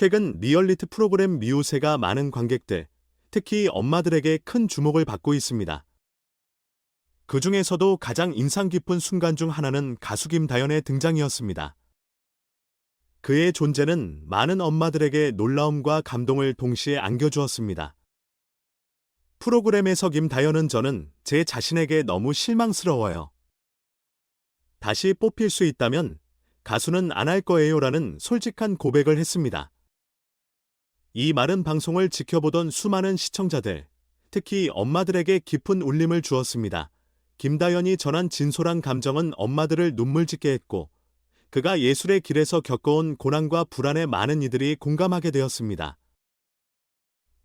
최근 리얼리티 프로그램 미우새가 많은 관객들, 특히 엄마들에게 큰 주목을 받고 있습니다. 그 중에서도 가장 인상 깊은 순간 중 하나는 가수 김다연의 등장이었습니다. 그의 존재는 많은 엄마들에게 놀라움과 감동을 동시에 안겨주었습니다. 프로그램에서 김다연은 저는 제 자신에게 너무 실망스러워요. 다시 뽑힐 수 있다면 가수는 안 할 거예요라는 솔직한 고백을 했습니다. 이 마른 방송을 지켜보던 수많은 시청자들, 특히 엄마들에게 깊은 울림을 주었습니다. 김다연이 전한 진솔한 감정은 엄마들을 눈물 짓게 했고, 그가 예술의 길에서 겪어온 고난과 불안에 많은 이들이 공감하게 되었습니다.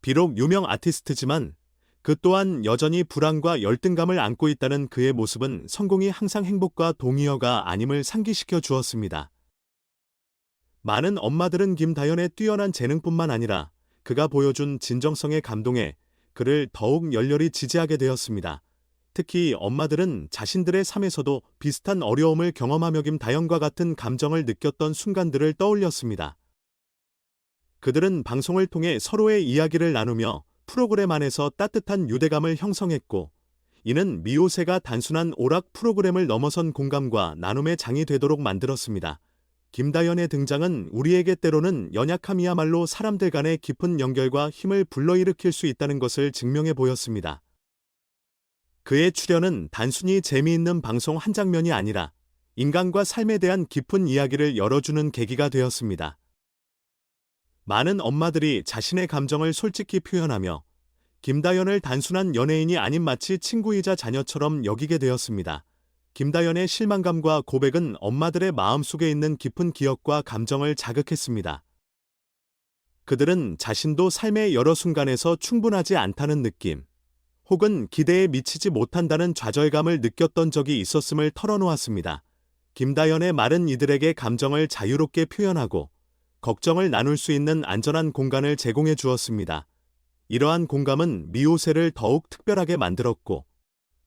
비록 유명 아티스트지만 그 또한 여전히 불안과 열등감을 안고 있다는 그의 모습은 성공이 항상 행복과 동의어가 아님을 상기시켜 주었습니다. 많은 엄마들은 김다연의 뛰어난 재능뿐만 아니라 그가 보여준 진정성의 감동에 그를 더욱 열렬히 지지하게 되었습니다. 특히 엄마들은 자신들의 삶에서도 비슷한 어려움을 경험하며 김다연과 같은 감정을 느꼈던 순간들을 떠올렸습니다. 그들은 방송을 통해 서로의 이야기를 나누며 프로그램 안에서 따뜻한 유대감을 형성했고, 이는 미오세가 단순한 오락 프로그램을 넘어선 공감과 나눔의 장이 되도록 만들었습니다. 김다연의 등장은 우리에게 때로는 연약함이야말로 사람들 간의 깊은 연결과 힘을 불러일으킬 수 있다는 것을 증명해 보였습니다. 그의 출연은 단순히 재미있는 방송 한 장면이 아니라 인간과 삶에 대한 깊은 이야기를 열어주는 계기가 되었습니다. 많은 엄마들이 자신의 감정을 솔직히 표현하며 김다연을 단순한 연예인이 아닌 마치 친구이자 자녀처럼 여기게 되었습니다. 김다연의 실망감과 고백은 엄마들의 마음속에 있는 깊은 기억과 감정을 자극했습니다. 그들은 자신도 삶의 여러 순간에서 충분하지 않다는 느낌, 혹은 기대에 미치지 못한다는 좌절감을 느꼈던 적이 있었음을 털어놓았습니다. 김다연의 말은 이들에게 감정을 자유롭게 표현하고 걱정을 나눌 수 있는 안전한 공간을 제공해 주었습니다. 이러한 공감은 미오세를 더욱 특별하게 만들었고,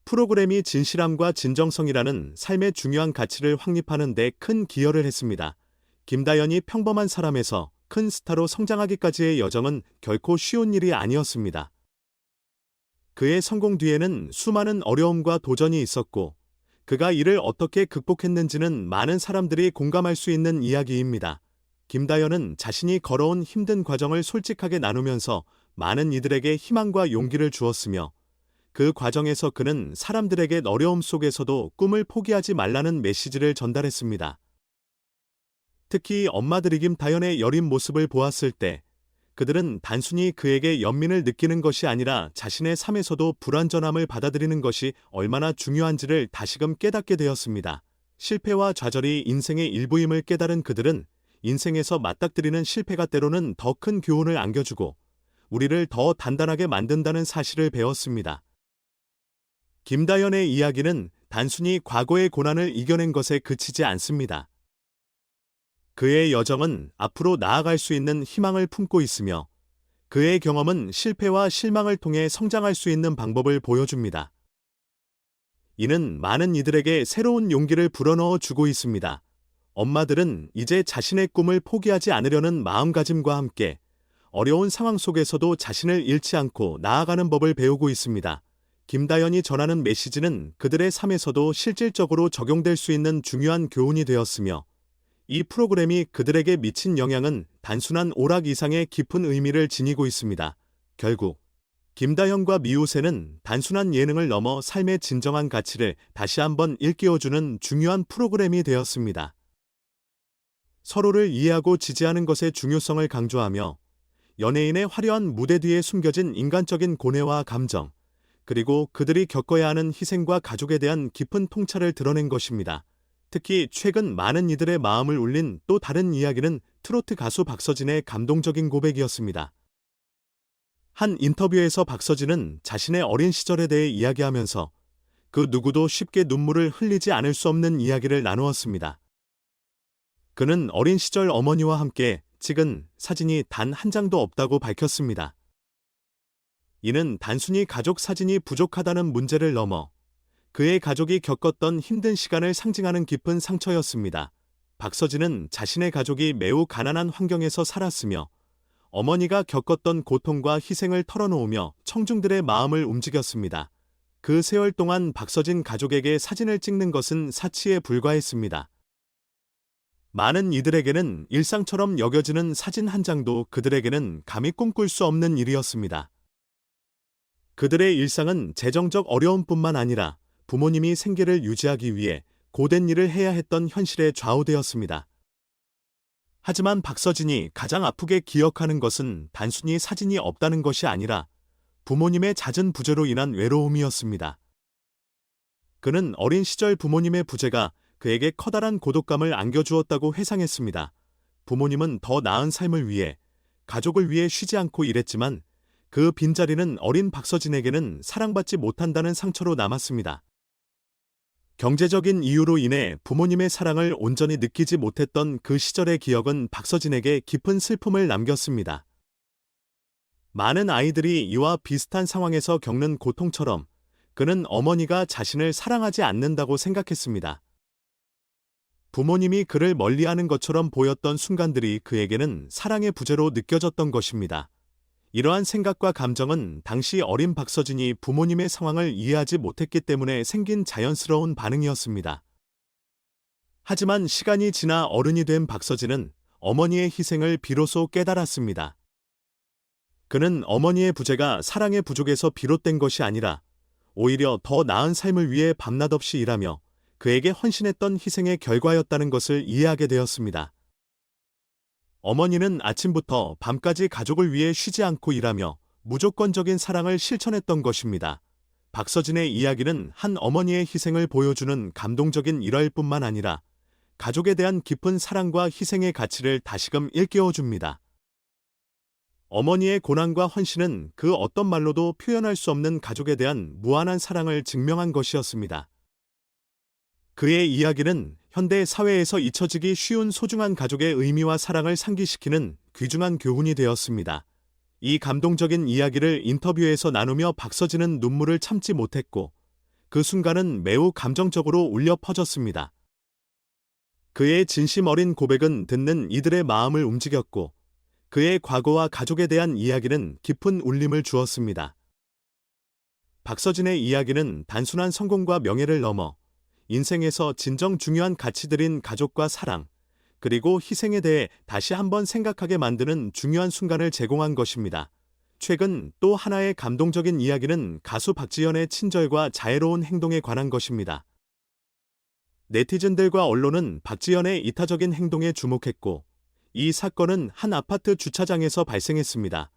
프로그램이 진실함과 진정성이라는 삶의 중요한 가치를 확립하는 데 큰 기여를 했습니다. 김다연이 평범한 사람에서 큰 스타로 성장하기까지의 여정은 결코 쉬운 일이 아니었습니다. 그의 성공 뒤에는 수많은 어려움과 도전이 있었고, 그가 이를 어떻게 극복했는지는 많은 사람들이 공감할 수 있는 이야기입니다. 김다연은 자신이 걸어온 힘든 과정을 솔직하게 나누면서 많은 이들에게 희망과 용기를 주었으며 그 과정에서 그는 사람들에게 어려움 속에서도 꿈을 포기하지 말라는 메시지를 전달했습니다. 특히 엄마들이 김다연의 여린 모습을 보았을 때 그들은 단순히 그에게 연민을 느끼는 것이 아니라 자신의 삶에서도 불완전함을 받아들이는 것이 얼마나 중요한지를 다시금 깨닫게 되었습니다. 실패와 좌절이 인생의 일부임을 깨달은 그들은 인생에서 맞닥뜨리는 실패가 때로는 더 큰 교훈을 안겨주고 우리를 더 단단하게 만든다는 사실을 배웠습니다. 김다연의 이야기는 단순히 과거의 고난을 이겨낸 것에 그치지 않습니다. 그의 여정은 앞으로 나아갈 수 있는 희망을 품고 있으며 그의 경험은 실패와 실망을 통해 성장할 수 있는 방법을 보여줍니다. 이는 많은 이들에게 새로운 용기를 불어넣어 주고 있습니다. 엄마들은 이제 자신의 꿈을 포기하지 않으려는 마음가짐과 함께 어려운 상황 속에서도 자신을 잃지 않고 나아가는 법을 배우고 있습니다. 김다연이 전하는 메시지는 그들의 삶에서도 실질적으로 적용될 수 있는 중요한 교훈이 되었으며 이 프로그램이 그들에게 미친 영향은 단순한 오락 이상의 깊은 의미를 지니고 있습니다. 결국 김다현과 미우새는 단순한 예능을 넘어 삶의 진정한 가치를 다시 한번 일깨워주는 중요한 프로그램이 되었습니다. 서로를 이해하고 지지하는 것의 중요성을 강조하며 연예인의 화려한 무대 뒤에 숨겨진 인간적인 고뇌와 감정, 그리고 그들이 겪어야 하는 희생과 가족에 대한 깊은 통찰을 드러낸 것입니다. 특히 최근 많은 이들의 마음을 울린 또 다른 이야기는 트로트 가수 박서진의 감동적인 고백이었습니다. 한 인터뷰에서 박서진은 자신의 어린 시절에 대해 이야기하면서 그 누구도 쉽게 눈물을 흘리지 않을 수 없는 이야기를 나누었습니다. 그는 어린 시절 어머니와 함께 찍은 사진이 단 한 장도 없다고 밝혔습니다. 이는 단순히 가족 사진이 부족하다는 문제를 넘어 그의 가족이 겪었던 힘든 시간을 상징하는 깊은 상처였습니다. 박서진은 자신의 가족이 매우 가난한 환경에서 살았으며 어머니가 겪었던 고통과 희생을 털어놓으며 청중들의 마음을 움직였습니다. 그 세월 동안 박서진 가족에게 사진을 찍는 것은 사치에 불과했습니다. 많은 이들에게는 일상처럼 여겨지는 사진 한 장도 그들에게는 감히 꿈꿀 수 없는 일이었습니다. 그들의 일상은 재정적 어려움뿐만 아니라 부모님이 생계를 유지하기 위해 고된 일을 해야 했던 현실에 좌우되었습니다. 하지만 박서진이 가장 아프게 기억하는 것은 단순히 사진이 없다는 것이 아니라 부모님의 잦은 부재로 인한 외로움이었습니다. 그는 어린 시절 부모님의 부재가 그에게 커다란 고독감을 안겨주었다고 회상했습니다. 부모님은 더 나은 삶을 위해 가족을 위해 쉬지 않고 일했지만 그 빈자리는 어린 박서진에게는 사랑받지 못한다는 상처로 남았습니다. 경제적인 이유로 인해 부모님의 사랑을 온전히 느끼지 못했던 그 시절의 기억은 박서진에게 깊은 슬픔을 남겼습니다. 많은 아이들이 이와 비슷한 상황에서 겪는 고통처럼 그는 어머니가 자신을 사랑하지 않는다고 생각했습니다. 부모님이 그를 멀리하는 것처럼 보였던 순간들이 그에게는 사랑의 부재로 느껴졌던 것입니다. 이러한 생각과 감정은 당시 어린 박서진이 부모님의 상황을 이해하지 못했기 때문에 생긴 자연스러운 반응이었습니다. 하지만 시간이 지나 어른이 된 박서진은 어머니의 희생을 비로소 깨달았습니다. 그는 어머니의 부재가 사랑의 부족에서 비롯된 것이 아니라 오히려 더 나은 삶을 위해 밤낮 없이 일하며 그에게 헌신했던 희생의 결과였다는 것을 이해하게 되었습니다. 어머니는 아침부터 밤까지 가족을 위해 쉬지 않고 일하며 무조건적인 사랑을 실천했던 것입니다. 박서진의 이야기는 한 어머니의 희생을 보여주는 감동적인 일화일 뿐만 아니라 가족에 대한 깊은 사랑과 희생의 가치를 다시금 일깨워줍니다. 어머니의 고난과 헌신은 그 어떤 말로도 표현할 수 없는 가족에 대한 무한한 사랑을 증명한 것이었습니다. 그의 이야기는 현대 사회에서 잊혀지기 쉬운 소중한 가족의 의미와 사랑을 상기시키는 귀중한 교훈이 되었습니다. 이 감동적인 이야기를 인터뷰에서 나누며 박서진은 눈물을 참지 못했고 그 순간은 매우 감정적으로 울려 퍼졌습니다. 그의 진심 어린 고백은 듣는 이들의 마음을 움직였고 그의 과거와 가족에 대한 이야기는 깊은 울림을 주었습니다. 박서진의 이야기는 단순한 성공과 명예를 넘어 인생에서 진정 중요한 가치들인 가족과 사랑, 그리고 희생에 대해 다시 한번 생각하게 만드는 중요한 순간을 제공한 것입니다. 최근 또 하나의 감동적인 이야기는 가수 박지현의 친절과 자애로운 행동에 관한 것입니다. 네티즌들과 언론은 박지현의 이타적인 행동에 주목했고, 이 사건은 한 아파트 주차장에서 발생했습니다.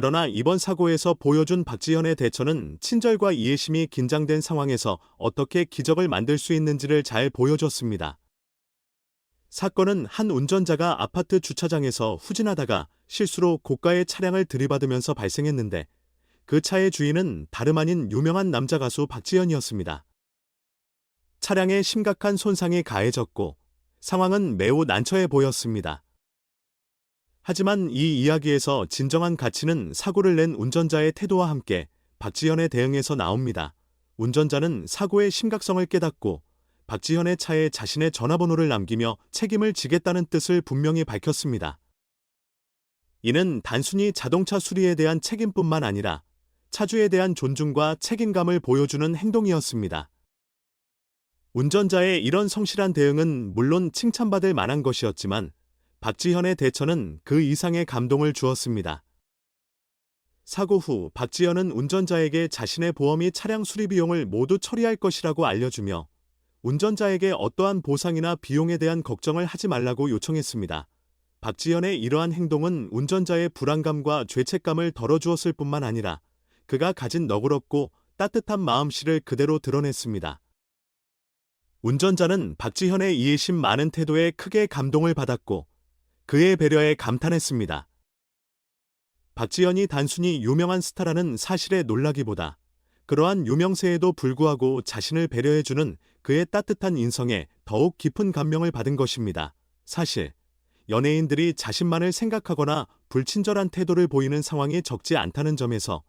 그러나 이번 사고에서 보여준 박지현의 대처는 친절과 이해심이 긴장된 상황에서 어떻게 기적을 만들 수 있는지를 잘 보여줬습니다. 사건은 한 운전자가 아파트 주차장에서 후진하다가 실수로 고가의 차량을 들이받으면서 발생했는데 그 차의 주인은 다름 아닌 유명한 남자 가수 박지현이었습니다. 차량에 심각한 손상이 가해졌고 상황은 매우 난처해 보였습니다. 하지만 이 이야기에서 진정한 가치는 사고를 낸 운전자의 태도와 함께 박지현의 대응에서 나옵니다. 운전자는 사고의 심각성을 깨닫고 박지현의 차에 자신의 전화번호를 남기며 책임을 지겠다는 뜻을 분명히 밝혔습니다. 이는 단순히 자동차 수리에 대한 책임뿐만 아니라 차주에 대한 존중과 책임감을 보여주는 행동이었습니다. 운전자의 이런 성실한 대응은 물론 칭찬받을 만한 것이었지만 박지현의 대처는 그 이상의 감동을 주었습니다. 사고 후 박지현은 운전자에게 자신의 보험이 차량 수리 비용을 모두 처리할 것이라고 알려주며 운전자에게 어떠한 보상이나 비용에 대한 걱정을 하지 말라고 요청했습니다. 박지현의 이러한 행동은 운전자의 불안감과 죄책감을 덜어주었을 뿐만 아니라 그가 가진 너그럽고 따뜻한 마음씨를 그대로 드러냈습니다. 운전자는 박지현의 이해심 많은 태도에 크게 감동을 받았고 그의 배려에 감탄했습니다. 박지현이 단순히 유명한 스타라는 사실에 놀라기보다 그러한 유명세에도 불구하고 자신을 배려해주는 그의 따뜻한 인성에 더욱 깊은 감명을 받은 것입니다. 사실, 연예인들이 자신만을 생각하거나 불친절한 태도를 보이는 상황이 적지 않다는 점에서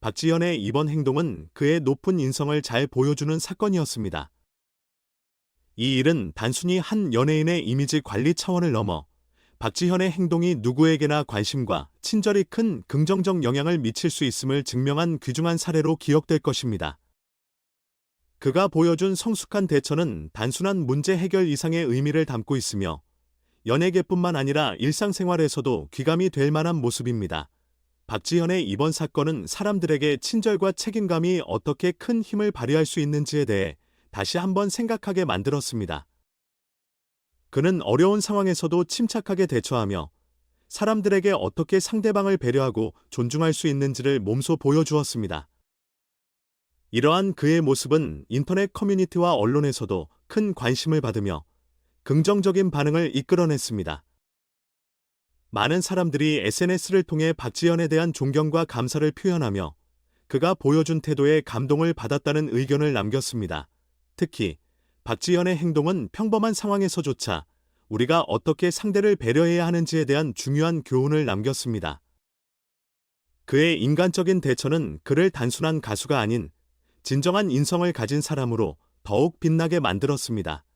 박지현의 이번 행동은 그의 높은 인성을 잘 보여주는 사건이었습니다. 이 일은 단순히 한 연예인의 이미지 관리 차원을 넘어 박지현의 행동이 누구에게나 관심과 친절이 큰 긍정적 영향을 미칠 수 있음을 증명한 귀중한 사례로 기억될 것입니다. 그가 보여준 성숙한 대처는 단순한 문제 해결 이상의 의미를 담고 있으며 연예계뿐만 아니라 일상생활에서도 귀감이 될 만한 모습입니다. 박지현의 이번 사건은 사람들에게 친절과 책임감이 어떻게 큰 힘을 발휘할 수 있는지에 대해 다시 한번 생각하게 만들었습니다. 그는 어려운 상황에서도 침착하게 대처하며 사람들에게 어떻게 상대방을 배려하고 존중할 수 있는지를 몸소 보여주었습니다. 이러한 그의 모습은 인터넷 커뮤니티와 언론에서도 큰 관심을 받으며 긍정적인 반응을 이끌어냈습니다. 많은 사람들이 SNS를 통해 박지현에 대한 존경과 감사를 표현하며 그가 보여준 태도에 감동을 받았다는 의견을 남겼습니다. 특히 박지현의 행동은 평범한 상황에서조차 우리가 어떻게 상대를 배려해야 하는지에 대한 중요한 교훈을 남겼습니다. 그의 인간적인 대처는 그를 단순한 가수가 아닌 진정한 인성을 가진 사람으로 더욱 빛나게 만들었습니다.